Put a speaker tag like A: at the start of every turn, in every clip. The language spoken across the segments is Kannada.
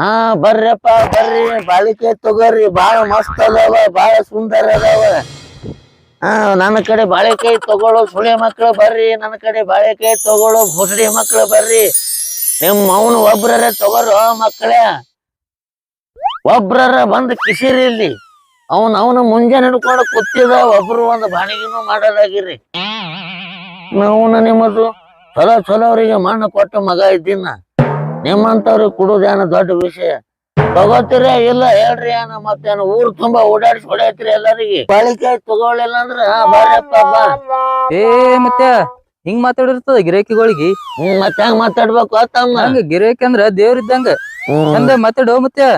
A: ಹಾ, ಬರ್ರಪ್ಪ, ಬರ್ರಿ. ಬಾಳಿಕೆ ತಗೋರಿ. ಬಾಳ ಮಸ್ತ್ ಅದಾವ, ಬಾಳ ಸುಂದರ ಅದಾವ. ಹಾ, ನನ್ನ ಕಡೆ ಬಾಳೆಕಾಯಿ ತಗೊಳ್ಳೋ ಸುಳಿ ಮಕ್ಳು ಬರ್ರಿ. ನನ್ನ ಕಡೆ ಬಾಳೆಕಾಯಿ ತಗೊಳ್ಳೋ ಭುಸಡಿ ಮಕ್ಳು ಬರ್ರಿ. ನಿಮ್ ಅವನ ಒಬ್ರರ ತಗೋರು ಮಕ್ಕಳೇ ಒಬ್ರರ ಬಂದ್ ಕಿಸಿರಿ ಇಲ್ಲಿ. ಅವನ್ ಅವನು ಮುಂಜಾನೆ ಹಿಡ್ಕೊಂಡು ಕೂತಿದ, ಒಬ್ರು ಒಂದು ಬಾಣಿಗೂ ಮಾಡೋದಾಗಿರಿ ಅವನ ನಿಮ್ಮದು. ಚಲೋ ಚಲೋ ಅವರಿಗೆ ಮಣ್ಣು ಕೊಟ್ಟ ಮಗ ಇದ್ದೀನ. ನಿಮ್ಮಂತವ್ರಿಗೆ ಕುಡುದೇನ ದೊಡ್ಡ ವಿಷಯ? ತಗೋತೀರ ಇಲ್ಲ ಹೇಳ್ರಿ ಏನ ಮತ್ತೇನು ಊರ್ ತುಂಬಾ ಓಡಾಡಿಸಿ ಹೊಡೆಯತ್ರಿ ಎಲ್ಲರಿಗೆ? ಬಾಳಿಕಾಯಿ ತಗೊಳ್ಳಿಲ್ಲ ಅಂದ್ರ ಹಾ ಬರ್ರಪ್ಪ ಬಾ.
B: ಏ ಮತ್ತೆ ಹಿಂಗ್ ಮಾತಾಡಿರ್ತದ ಗಿರಾಕಿಗಳಿಗೆ?
A: ಹ್ಮ್ ಮತ್ತೆ ಹೆಂಗ್ ಮಾತಾಡ್ಬೇಕು ಅತ್ತಮ್ಮ
B: ಹಂಗ ಗಿರಾಕಿ ಅಂದ್ರ ದೇವ್ರ ಇದ್ದಂಗ. ಹಂಗ ಮಾತಾಡೋ ಮತ್ತೆ.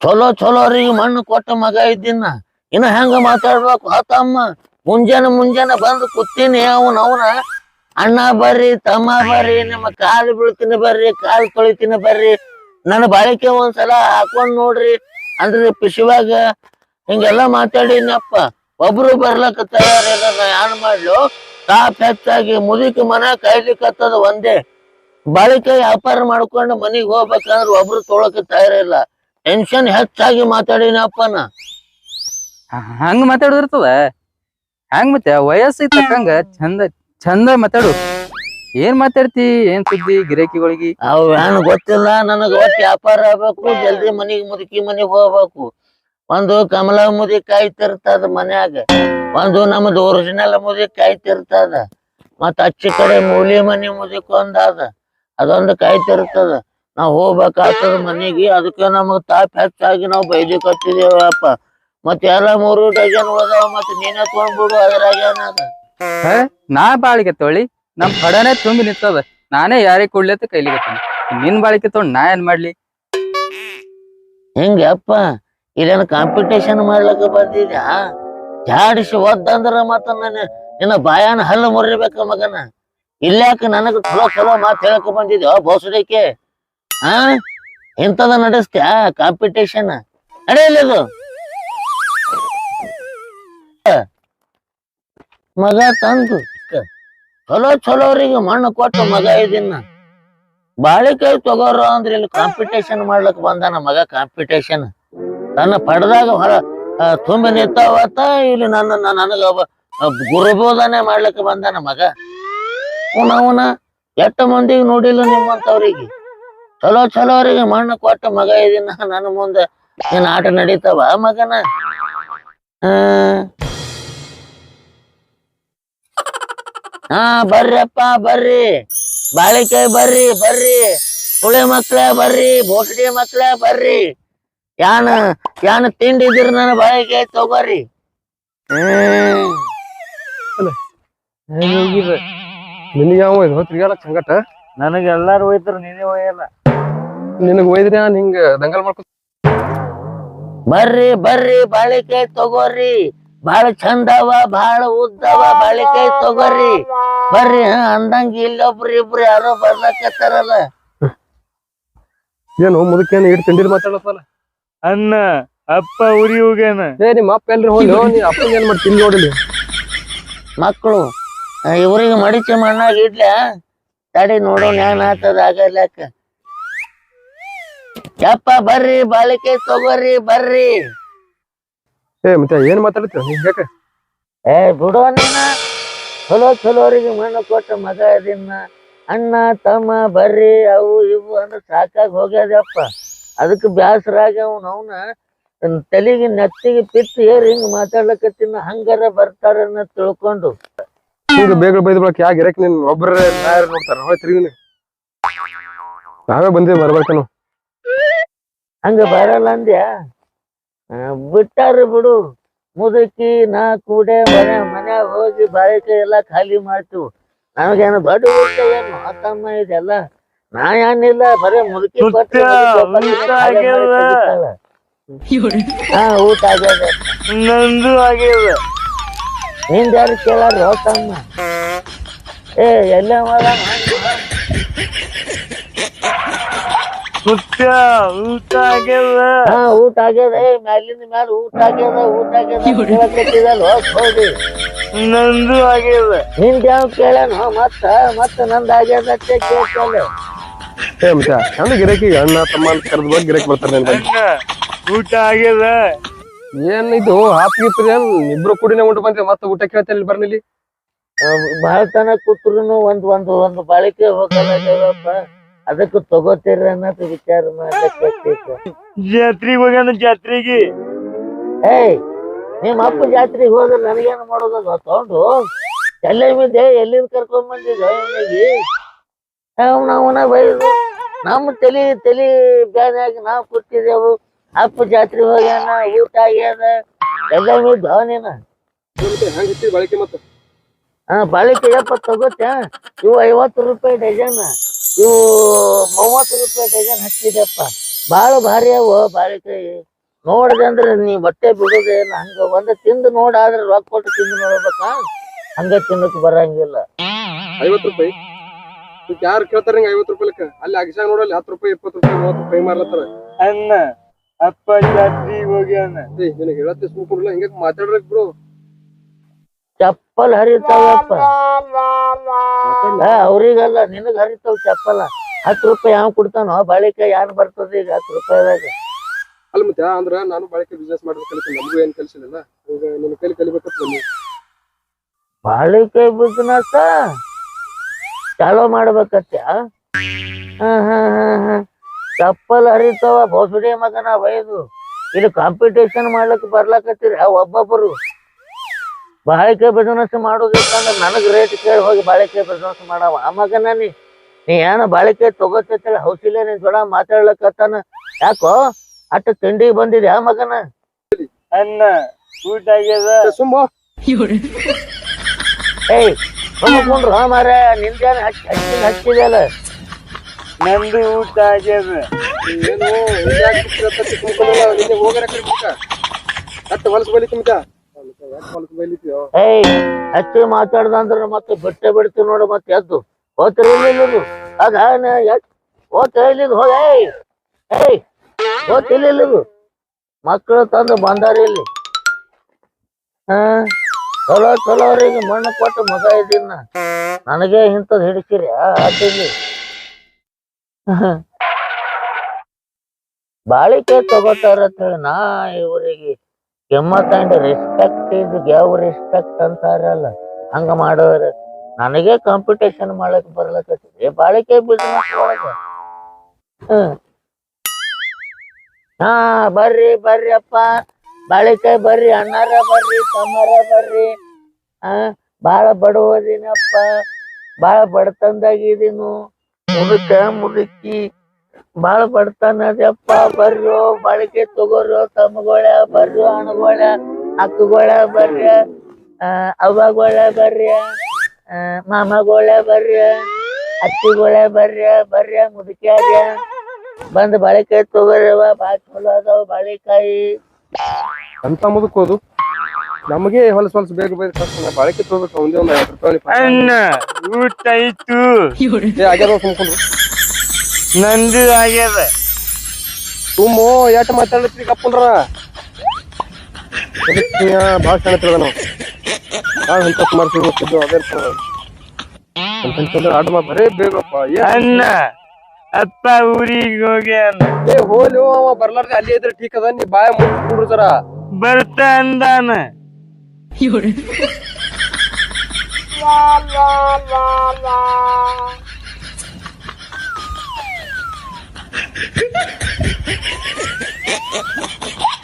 A: ಚಲೋ ಚಲೋ ಅವ್ರಿಗೆ ಮಣ್ಣು ಕೊಟ್ಟ ಮಗ ಇದ್ದಿನ್ನ. ಇನ್ನ ಹೆಂಗ ಮಾತಾಡ್ಬೇಕು ಆತಮ್ಮ ಮುಂಜಾನೆ ಮುಂಜಾನೆ ಬಂದು ಕೂತೀನಿ ಅವನ ಅವನ ಅಣ್ಣ ಬರ್ರಿ, ತಮ್ಮ ಬರ್ರಿ, ನಿಮ್ಮ ಕಾಲು ಬೀಳ್ತೀನಿ ಬರ್ರಿ, ಕಾಲು ತೊಳಿತೀನಿ ಬರ್ರಿ. ನನ್ನ ಬಾಳಿಕೆ ಒಂದ್ಸಲ ಹಾಕೊಂಡ್ ನೋಡ್ರಿ. ಅಂದ್ರೆ ಪಿಶುವಾಗ ಹಿಂಗೆಲ್ಲ ಮಾತಾಡಿನಪ್ಪ ಒಬ್ರು ಬರ್ಲಕ್ಕ ತಯಾರಿಲ್ಲ ಯಾನ್ ಮಾಡ್ಲು? ತಾಪ್ ಹೆಚ್ಚಾಗಿ ಮುದುಕಿ ಮನ ಕಾಯ್ಲಿಕ್ಕತ್ತದ ಒಂದೇ. ಬಾಳಿಕೆ ವ್ಯಾಪಾರ ಮಾಡ್ಕೊಂಡು ಮನಿಗ್ ಹೋಗ್ಬೇಕಂದ್ರ ಒಬ್ರು ತೊಳಕ ತಯಾರಿಲ್ಲ ಟೆನ್ಷನ್ ಹೆಚ್ಚಾಗಿ ಮಾತಾಡಿನಪ್ಪ ನಾ
B: ಹ- ಹಂಗ ಮಾತಾಡಿರ್ತದ ಹಂಗ ಮತ್ತೆ? ವಯಸ್ಸಿಗೆ ತಕ್ಕಂಗ ಚಂದ ಚಂದ ಮಾತಾಡು. ಏನ್ ಮಾತಾಡ್ತಿ? ಏನ್ ಸುದ್ದಿ ಗಿರಾಕಿಗಳಿಗೆ?
A: ಅವ್ ಏನ್ ಗೊತ್ತಿಲ್ಲ. ನನಗ ವ್ಯಾಪಾರ ಆಗ್ಬೇಕು, ಜಲ್ದಿ ಮನಿಗ್ ಮುದುಕಿ ಮನಿಗ್ ಹೋಗ್ಬೇಕು. ಒಂದು ಕಮಲ ಮುದಿ ಕಾಯ್ತಿರ್ತದ ಮನ್ಯಾಗ. ಒಂದು ನಮ್ದು ಒರಿಜಿನಲ್ ಮುದಿ ಕಾಯ್ತಿರ್ತದ ಮತ್ತ ಅಚ್ಚಿ ಕಡೆ ಮೂಲಿ ಮನಿ ಮುದಿಕ್ ಒಂದಾದ. ಅದ ಅದೊಂದು ಕಾಯ್ತಿರ್ತದ. ನಾವ್ ಹೋಗ್ಬೇಕಾಗ್ತದ ಮನಿಗೆ. ಅದಕ್ಕೆ ನಮಗ್ ತಾಪ್ ಹೆಚ್ಚಾಗಿ ನಾವು ಬೈಲಿಕತ್ತಿದೇವಪ್ಪ ಮತ್ತೆ ಎಲ್ಲ ಮೂರು ಡಜನ್ ಹೋದಾವ. ಮತ್ತ ನೀನೇ ತಗೊಂಡ್ಬಿಡು ಅದ್ರಾಗ ಏನದ.
B: ನಾ ಬಾಳಿಕೆ ತೊಳಿ, ನಮ್ ಕಡನೆ ತುಂಬಿ ನಿಂತದ. ನಾನೇ ಯಾರಿಗೆ ಕೊಡ್ಲಿ ಅಂತ ಕೈಲಿಗತ್ತೀನಿ ನಿನ್ ಬಾಳಿಕೆ ತೊಗೊಂಡ್ ನಾ ಏನ್ ಮಾಡ್ಲಿ?
A: ಹೆಂಗಪ್ಪ ಇಲ್ಲೇನು ಕಾಂಪಿಟೇಷನ್ ಮಾಡ್ಲಕ್ಕ ಬಂದಿದ್ಯಾ? ಜಾಡಿಸಿ ಒದ್ದಂದ್ರ ಮತ್ತ ನನ್ನ, ನಿನ್ನ ಬಾಯಾನ ಹಲ್ಲು ಮುರಿಬೇಕ ಮಗನ. ಇಲ್ಲಾಕ ನನಗ ಚಲೋ ಚಲೋ ಮಾತು ಹೇಳಕ್ ಬಂದಿದ್ಯೋ ಬೋಸಡಿಕೆ? ಆ ಇಂಥದ ನಡೆಸ್ತ್ಯಾ ಕಾಂಪಿಟೇಷನ್ ನಡೆಯಲಿದು ಮಗ ತಂದು. ಚಲೋ ಚಲೋ ಚಲೋರಿಗೆ ಮಣ್ಣು ಕೊಟ್ಟು ಮಗ ಇದನ್ನ. ಬಾಳಿಕಾಯಿ ತಗೋರು ಅಂದ್ರೆ ಇಲ್ಲಿ ಕಾಂಪಿಟೇಷನ್ ಮಾಡ್ಲಕ್ ಬಂದಾನ ಮಗ ಕಾಂಪಿಟೇಷನ್ ನನ್ನ ಪಡೆದಾಗ ಹೊರ ತುಂಬಿ ನಿಂತಾವತ್ತ ಇಲ್ಲಿ ನನ್ನ ನನಗ ಗುರುಬೋಧನೆ ಮಾಡ್ಲಕ್ ಬಂದಾನ ಮಗ. ಅವನ ಅವನ ಎಷ್ಟು ಮಂದಿಗೆ ನೋಡಿಲ್ಲ ನಿಮ್ಮಂತವ್ರಿಗೆ ಚಲೋ ಚಲೋ ಅವ್ರಿಗೆ ಮಣ್ಣು ಕೊಟ್ಟ ಮಗ ಇದನ್ನ ನನ್ನ ಮುಂದೆ ಏನ್ ಆಟ ನಡೀತಾವ ಮಗನ. ಆ ಹಾ ಬರ್ರಪ್ಪ ಬರ್ರಿ. ಬಾಳೆಕಾಯಿ ಬರ್ರಿ ಬರ್ರಿ. ಹುಳಿ ಮಕ್ಳ ಬರ್ರಿ ಬೋಸಡಿ ಮಕ್ಳ ಬರ್ರಿ. ಯಾನ ಯಾನ ತಿಂಡಿ ಇದ್ರ ನನ್ನ ಬಾಳೆಕಾಯಿ ತಗೋರಿ. ಹ್ಮ್
C: ನಿನಗೆ ಯಾವ ಒಯ್ದು? ಸಂಗಟ?
A: ನನಗೆ ಎಲ್ಲಾರು ಒಯ್ದ್ರು ನೀನೇ ಹೋಯಲ್ಲ
C: ನಿನಗ್ ಒಯ್ದ್ರಿ ನಾನು ಹಿಂಗ ದಂಗಲ್ ಮಾಡ್ಕೊ
A: ಬರ್ರಿ ಬರ್ರಿ ಬಾಳೆಕಾಯಿ ತಗೋರಿ. ಬಾಳ ಚಂದವ ಬಾಳ ಉದ್ದವ ಬಾಳಿಕಾಯಿ ತಗೋರಿ. ಬರ್ರಿ ಹಾ ಅಂದಂಗ ಇಲ್ಲೊಬ್ರು ಇಬ್ರು ಯಾರೋ ಬರ್ಲಕತ್ತಾರಲ್ಲ.
C: ಏನು ಮುದಕೇನು ಇಟ್ಟು ತಿಂಡಿರ್ ಮಾತಾಡಪ್ಪಲ್ಲ
D: ಅನ್ನ ಅಪ್ಪ ಉರಿ ಹೋಗ್ಯಾನ
C: ಏ ನಿಮ್ಮ ಅಪ್ಪ ಎಲ್ರಿ ಹೋಗಿ ನೀ ಅಪ್ಪ ಏನ್ ಮಾಡಿ ತಿಂದು ನೋಡಿಲಿ?
A: ಮಕ್ಕಳು ಇವ್ರಿಗೆ ಮಡಿಚಿ ಮಣ್ಣಾಗ ಇಡ್ಲ. ತಡಿ ನೋಡೋಣ ಏನ್ ಆತದ ಆಗಲ್ಯಾಕ ಯಪ್ಪ ಬರ್ರಿ ಬಾಳಿಕಾಯಿ ತಗೋರಿ ಬರ್ರಿ.
C: ಏ ಮತ್ತೆ ಏನ್ ಮಾತಾಡ್ತೀರ ನೀ ಯಾಕ?
A: ಏ ಬಿಡೋ ನೀನ. ಚಲೋ ಚಲೋರಿಗೆ ಮಣ್ಣು ಕೊಟ್ಟ ಮಗ ಇದನ್ನ ಅಣ್ಣ ತಮ್ಮ ಬರ್ರಿ ಅವು ಇವು ಅಂದ್ರೆ ಸಾಕಾಗಿ ಹೋಗ್ಯದಪ್ಪ ಅದಕ್ಕೆ ಬ್ಯಾಸರಾಗಿ ಅವ್ನ ಅವನ ತಲೆಗೆ ನೆತ್ತಿಗೆ ಪಿತ್ತು ಏರ್ ಹಿಂಗ್ ಮಾತಾಡ್ಲಕತ್ತಿನ ಹಂಗಾರ ಬರ್ತಾರನ್ನ ತಿಳ್ಕೊಂಡು.
C: ಹಿಂಗ ಬೇಗ ಬೈದ ಯಾಕೆ ಇರಕ್ ನಿನ್? ಒಬ್ಬರ ಯಾರು ನೋಡ್ತಾರ. ಹೋಯ್ ತಿರುಗಿ ನೀ. ನಾವೇ ಬಂದೇ ಬರ್ಬೇಕನು
A: ಹಂಗ ಬರಲ್ಲ ಅಂದ್ಯಾ? ಬಿಟ್ಟಾರ ಬಿಡು. ಮುದುಕಿ ನಾ ಕೂಡ ಮನೆ ಮನೆ ಹೋಗಿ ಬಾಳಿಕೆ ಎಲ್ಲ ಖಾಲಿ ಮಾಡ್ತೀವಿ. ನಮಗೇನು ದೊಡ್ಡ ಏನು? ತಮ್ಮ ಇದೆಲ್ಲ ನಾ ಏನಿಲ್ಲ ಬರೇ ಮುದುಕಿ ಕೊಟ್ಟು. ಹಾ ಊಟ ಆಗ್ಯದ.
D: ನಂದು ಆಗ್ಯದ.
A: ನಿಂದ ಯಾರು ಕೇಳಾರ ತಮ್ಮ ಏ ಎಲ್ಲ ಮರ
D: ಊಟ ಆಗ್ಯದ.
A: ಹಾ ಊಟ ಆಗ್ಯದ. ಏ ಮ್ಯಾಲಿನ ಮ್ಯಾಲ ಊಟ ಆಗ್ಯದ ಊಟ ಆಗ್ಯದ ಹೋಗಿ
D: ನಂದು ಆಗ್ಯದ.
A: ನಿಂದ ಯಾವ ಕೇಳನ ಮತ್ತ ಮತ್ತ ನಂದ ಆಗ್ಯದ ಕೇಳ್ತಾಳೆ
C: ಏ ಚಂದ ಗಿರಾಕಿ ಅಣ್ಣ ತಮ್ಮ ಅಂತ ಕರೆದ ಗಿರಾಕಿ ಬರ್ತಾರೆ.
D: ಊಟ ಆಗ್ಯದ.
C: ಏನ್ ಇದು ಹಾಪ್ಗಿತ್ತು ಏನ್? ಇಬ್ರು ಕೂಡಿನೇ ಉಂಟು ಬಂದ್ರೆ ಮತ್ತೆ ಊಟ ಕೇಳ್ತಾ ಇಲ್ಲಿ ಬರ್ನಿಲ್ಲಿ?
A: ಬಹಳ ತನ ಕೂತ್ರು ಒಂದ್ ಒಂದು ಒಂದು ಬಾಳಿಕೆ ಹೋಗಲ್ಲಪ್ಪ ಅದಕ್ಕೆ ತಗೋತೀರ ಅನ್ನೋದು ವಿಚಾರ ಮಾಡ್ಲಿಕ್ಕೆ
D: ಜಾತ್ರೆಗೆ ಹೋಗ್ಯಾನ ಜಾತ್ರೆಗೆ?
A: ಏಯ್ ನಿಮ್ಮ ಅಪ್ಪ ಜಾತ್ರೆಗೆ ಹೋದ್ರೆ ನನಗೇನು ಮಾಡೋದು ತಗೊಂಡು ಎಲ್ಲ ಮಿದ್ದೆ ಎಲ್ಲಿಂದ ಕರ್ಕೊಂಡ್ ಬಂದಿದ್ದೆ ಇವನಿಗೆ ಅವನ ಅವನ ಬೈದು ನಮ್ಮ ತಲಿ ತಲಿ ಬ್ಯಾನಾಗಿ ನಾವು ಕೂತಿದ್ದೆವು. ಅಪ್ಪ ಜಾತ್ರೆ ಹೋಗ್ಯಾನ ಊಟ ಆಗ್ಯಾದ ಎಲ್ಲ
C: ಮತ್ತೆ?
A: ಹಾ ಬಾಳಿಕೆ ಯಪ್ಪ ತಗೋತ್ಯಾ? ಇವು ಐವತ್ತು ರೂಪಾಯಿ ಡಜನ್. ಇವು ಮೂವತ್ತು ರೂಪಾಯಿ ಡಜನ್ ಹಚ್ಚಿದೆಪ್ಪ ಭಾಳ ಭಾರಿ ಅವು ಬಾಳೆಕಾಯಿ ನೋಡ್ದೆ ಅಂದ್ರೆ ನೀ ಬಟ್ಟೆ ಬಿಡೋದೇನ ಹಂಗ ಒಂದ್ ತಿಂದು ನೋಡಾದ್ರೆ ರೊಕ್ಕ ಕೊಟ್ಟು ತಿಂದು ನೋಡ್ಬೇಕಾ? ಹಂಗ ತಿನ್ನಕ್ ಬರಂಗಿಲ್ಲ.
C: ಐವತ್ ರೂಪಾಯಿ? ಯಾರು ಕೇಳ್ತಾರ ಹಿಂಗ ಐವತ್ ರೂಪಾಯಿ ಲೆಕ್ಕ? ಅಲ್ಲಿ ಅಗಿಸಾಗ ನೋಡಲ್ಲಿ ಹತ್ತು ರೂಪಾಯಿ ಇಪ್ಪತ್ತು ರೂಪಾಯಿ ಮೂವತ್ತು ರೂಪಾಯಿ ಮಾರ್ಲತ್ತಾರ.
D: ಅಣ್ಣ ಅಪ್ಪ ಜಾತ್ರಿ ಹೋಗಿ
C: ಏ ನಿನಗೆ ಹೇಳತ್ತೆ ಸುಮ್ಕುಡ್ಲ ಹಿಂಗ ಮಾತಾಡ್ರಿ ಬಿಡು.
A: ಚಪ್ಪಲ್ ಹರಿತಾವಪ್ಪ. ಅವ್ರಿಗಲ್ಲ ನಿನಗ್ ಹರಿತಾವ ಚಪ್ಪಲ. ಹತ್ತು ರೂಪಾಯಿ ಯಾವ ಕೊಡ್ತಾನೋ ಬಾಳಿಕೆ ಯಾರು ಬರ್ತದ ಈಗ ಹತ್ತು ರೂಪಾಯಿದಾಗ?
C: ಅಲ್ಲ ಮತ್ತೆ ಅಂದ್ರ ನಾನು ಬಾಳಿಕೆ ಬಿಸ್ನೆಸ್ ಮಾಡ್ಬೇಕು ನಮಗೂ ಏನ್ ಕಲಿಸಿಲ್ಲ ಈಗ ನಿನ್ನ ಕೈಲಿ ಕಲಿಬೇಕಂತ ಬನ್ನಿ
A: ಬಾಳಿಕೆ ಬಿಸ್ನೆಸ್ ಚಾಲೋ ಮಾಡ್ಬೇಕತ್ತೆ ಹಾ ಹಾ ಹಾ ಹಾ. ಚಪ್ಪಲ್ ಹರಿತಾವ ಬೋಸಡಿ ಮಗನ ಬೈದು ಇದು ಕಾಂಪಿಟೇಷನ್ ಮಾಡ್ಲಕ್ ಬರ್ಲಕತ್ತೀರಿ ಒಬ್ಬೊಬ್ಬರು ಬಾಳಿಕಾಯಿ ಬಿಸ್ನೆಸ್ ಮಾಡೋದಿತ್ತಂದ್ರ ನನಗ್ ರೇಟ್ ಕೇಳಿ ಹೋಗಿ ಬಾಳಿಕಾಯಿ ಬಿಸ್ನೆಸ್ ಮಾಡವ. ಆ ಮಗನ ನೀ ನೀ ಏನ ಬಾಳಿಕಾಯಿ ತಗೋತೇಳಿ ಹೌಸಿಲ್ಲ ನೀನ್ ಜೋಡ ಮಾತಾಡ್ಲಕತ್ತಾನ? ಯಾಕೋ ಅಟ್ಟ ತಿಂಡಿ ಬಂದಿದೆ ಆ ಮಗನ?
D: ಅನ್ನ ಊಟ ಆಗ್ಯದ?
C: ಸುಮ್ಮ.
A: ಏಯ್ ಸುಮ್ಕೊಂಡ್ರು ಹಾ ಮಾರ ನಿಂದೇನು ಹಚ್ಚಿ ಹಚ್ಚಿ ಹಚ್ಚಿದೆಯಲ್ಲ
D: ನಂದು ಊಟ ಆಗ್ಯದ.
C: ಏನು ಹೋಗರ ಕಡೆ ಮತ್ತೆ ಹೊಲಸು ಹೊಲಸು ಬಲಿತೀಯೋ
A: ಏಯ್, ಹಚ್ಚಿ ಮಾತಾಡ್ದಂದ್ರ ಮತ್ತೆ ಬಟ್ಟೆ ಬಿಡ್ತೀವಿ ನೋಡು ಮತ್ತೆ ಎದ್ದು. ಹೋಗ್ತಿರ ಇಲ್ಲಿದು ಆಗ ಹೋಗ್ತ ಇಲ್ಲಿದು ಹೋಗ, ಏಯ್ ಮಕ್ಕಳು ತಂದು ಬಂದಾರ ಇಲ್ಲಿ. ಹಾ? ಚಲೋ ಚಲೋ ಅವ್ರಿಗೆ ಮಣ್ಣು ಕೊಟ್ಟು ಮಗ ಇದ್ದೀನ. ನನಗೆ ಇಂಥದ್ ಹಿಡಿಸಿರಿ ಆತಿಲ್ಲಿ ಬಾಳಿಕೆ ತಗೋತಾರ ಅಂತ ಹೇಳಿ ನಾ ಇವರಿಗೆ ಕೆಮ್ಮತ್ and respect is gave respect ಅಂತಾರಲ್ಲ ಹಂಗ ಮಾಡೋರ. ನನಗೆ ಕಾಂಪಿಟೇಷನ್ ಮಾಡಕ್ ಬರ್ಲಕತ್ತಿದೆ ಬಾಳಿಕೆ ಬಿಸ್ನೆಸ್ ಹಾ, ಬರ್ರಿ ಬರ್ರಿ ಅಪ್ಪ. ಬಾಳಿಕಾಯಿ ಬರ್ರಿ ಅಣ್ಣಾರ ಬರ್ರಿ, ತಮ್ಮರ ಬರ್ರಿ. ಹಾ, ಬಾಳ ಬಡವದಿನಪ್ಪ ಬಾಳ ಬಡತನದಾಗಿದೀನು. ಮುದುಕ ಮುದುಕಿ ಬಾಳ ಬಡತನದಪ್ಪ ಬರ್ರೋ ಬಾಳಿಕೆ ತಗೋರೋ ತಮ್ಮಗಳ ಬರ್ರೋ ಅಣ್ಣಗಳ ಅಕ್ಕಗಳ ಬರ್ರಿ ಆ, ಅವ್ವಗಳ ಬರ್ರಿ ಆ, ಮಾಮಗಳ ಬರ್ರಿ ಅತ್ತಿಗಳ ಬರ್ರಿ ಬರ್ರಿ ಮುದುಕ್ಯಾರ ಬಂದ್ ಬಾಳಿಕಾಯಿ ತಗೋರವ ಬಾಳ ಚಲೋ ಅದಾವ ಬಾಳೆಕಾಯಿ.
C: ಅಂತ ಮುದುಕೋದು? ನಮಗೆ ಹೊಲಸ್ ಹೊಲಸ್ ಬೇಗ ಬೇಗ ಕಷ್ಟ ಬಾಳಿಕೆ ತಗೋಬೇಕು ಒಂದೇ ಒಂದು ಐವತ್ತು ರೂಪಾಯಿ
D: ಊಟ ಆಯ್ತು.
C: ಸುಮ್ಕೊಂಡು.
D: ನಂದು ಆಗ್ಯದ
C: ಸುಮ್ಮು ಎಟ್ ಮಾತಾಡತ್ರಿ ಕಪ್ಪುಂಡ್ರ? ಭಾಳ ಸಣ್ಣ ತಿಳ್ದ ನಾವು. ಭಾಳ ಅಂತ ಸುಮಾರು ಅದೇ ಅಂತಂದ್ರೆ ಬರೇ ಬೇಗಪ್ಪ
D: ಅಪ್ಪ ಊರಿಗೆ ಹೋಗ್ಯಾನ
C: ಏ ಹೋಲಿ ಅವ ಬರ್ಲಾರ್ದೆ ಅಲ್ಲಿ ಇದ್ರೆ ಠೀಕ್ ಅದ ನೀ ಬಾಯ ಜರ.
D: ಬರ್ತ ಅಂದಾನ. Ha ha ha ha!